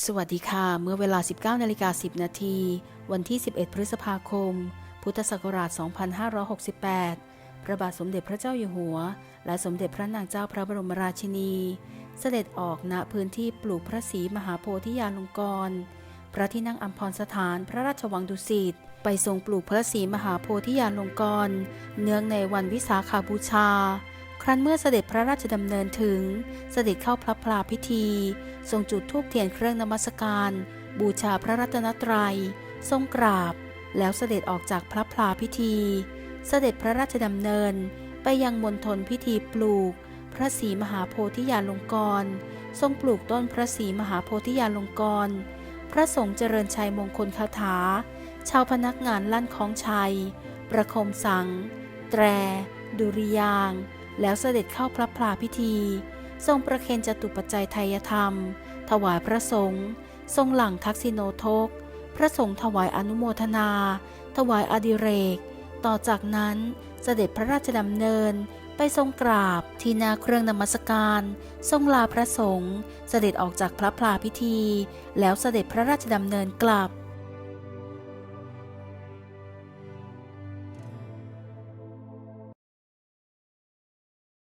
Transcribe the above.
สวัสดีค่ะ เมื่อเวลา 19นาฬิกา10 นาที วันที่ 11 พฤษภาคม พุทธศักราช 2568 พระบาทสมเด็จพระเจ้าอยู่หัว และสมเด็จพระนางเจ้าพระบรมราชินี เสด็จออกณพื้นที่ปลูกพระศรีมหาโพธิญาณลงกรณ์พระที่นั่งอัมพรสถานพระราชวังดุสิตไปทรงปลูกพระศรีมหาโพธิญาณลงกรณ์เนื่องในวันวิสาขาบูชา ครั้นเมื่อเสด็จพระราชดำเนินถึง เสด็จเข้าพระพลาพิธี ทรงจุดธูปเทียนเครื่องนมัสการ บูชาพระรัตนตรัย ทรงกราบ แล้วเสด็จออกจากพระพลาพิธี เสด็จพระราชดำเนิน ไปยังมณฑลพิธีปลูก พระศรีมหาโพธิญาณลงกร ทรงปลูกต้นพระศรีมหาโพธิญาณลงกร พระสงฆ์เจริญชัยมงคลคาถา ชาวพนักงานลั่นของชัย ประคมสัง แตร ดุริยาง แล้วเสด็จเข้าพระพลาพิธี ทรงประเคนจตุปัจจัยไทยธรรม ถวายพระสงฆ์ทรงหลังทักษิโนทก พระสงฆ์ถวายอนุโมทนา ถวายอดิเรก ต่อจากนั้นเสด็จพระราชดำเนินไปทรงกราบที่หนาเครื่องนมัสการ ทรงลาพระสงฆ์เสด็จออกจากพระพลาพิธี แล้วเสด็จพระราชดำเนินกลับ